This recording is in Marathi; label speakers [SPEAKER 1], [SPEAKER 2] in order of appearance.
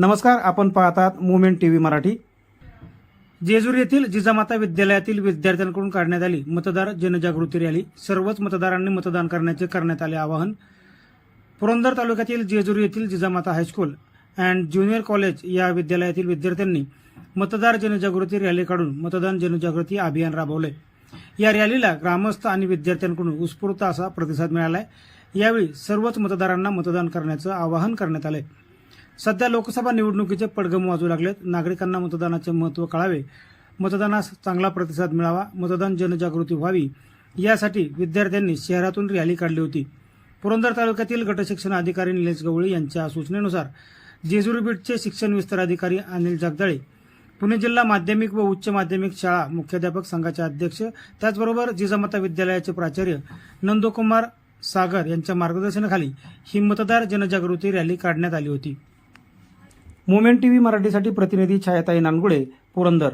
[SPEAKER 1] नमस्कार आपण पाहतात मुवमेंट टीव्ही मराठी. जेजूर येथील जिजामाता विद्यालयातील विद्यार्थ्यांकडून काढण्यात आली मतदार जनजागृती रॅली. सर्वच मतदारांनी मतदान करण्याचे करण्यात आले आवाहन. पुरंदर तालुक्यातील जेजूर येथील Jijamata high school and junior college या विद्यालयातील विद्यार्थ्यांनी मतदार जनजागृती रॅली काढून मतदान जनजागृती अभियान राबवले. या रॅलीला ग्रामस्थ आणि विद्यार्थ्यांकडून उत्स्फूर्त असा प्रतिसाद मिळालाय. यावेळी सर्वच मतदारांना मतदान करण्याचं आवाहन करण्यात आलंय सध्या लोकसभा निवडणुकीचे पडगम वाजू लागलेत. नागरिकांना मतदानाचे महत्त्व कळावे. मतदानास चांगला प्रतिसाद मिळावा. मतदान जनजागृती व्हावी. यासाठी विद्यार्थ्यांनी शहरातून रॅली काढली होती. पुरंदर तालुक्यातील गटशिक्षण अधिकारी निलेश गवळी यांच्या सूचनेनुसार जेजुरी बीटचे शिक्षण विस्तार अधिकारी अनिल जगदाळे पुणे जिल्हा माध्यमिक व उच्च माध्यमिक शाळा मुख्याध्यापक संघाचे अध्यक्ष त्याचबरोबर जिजामाता विद्यालयाचे प्राचार्य नंदकुमार सागर यांच्या मार्गदर्शनाखाली ही मतदार जनजागृती रॅली काढण्यात आली होती. मुवमेंट टीव्ही मराठीसाठी प्रतिनिधी छायाताई नानगुडे पुरंदर.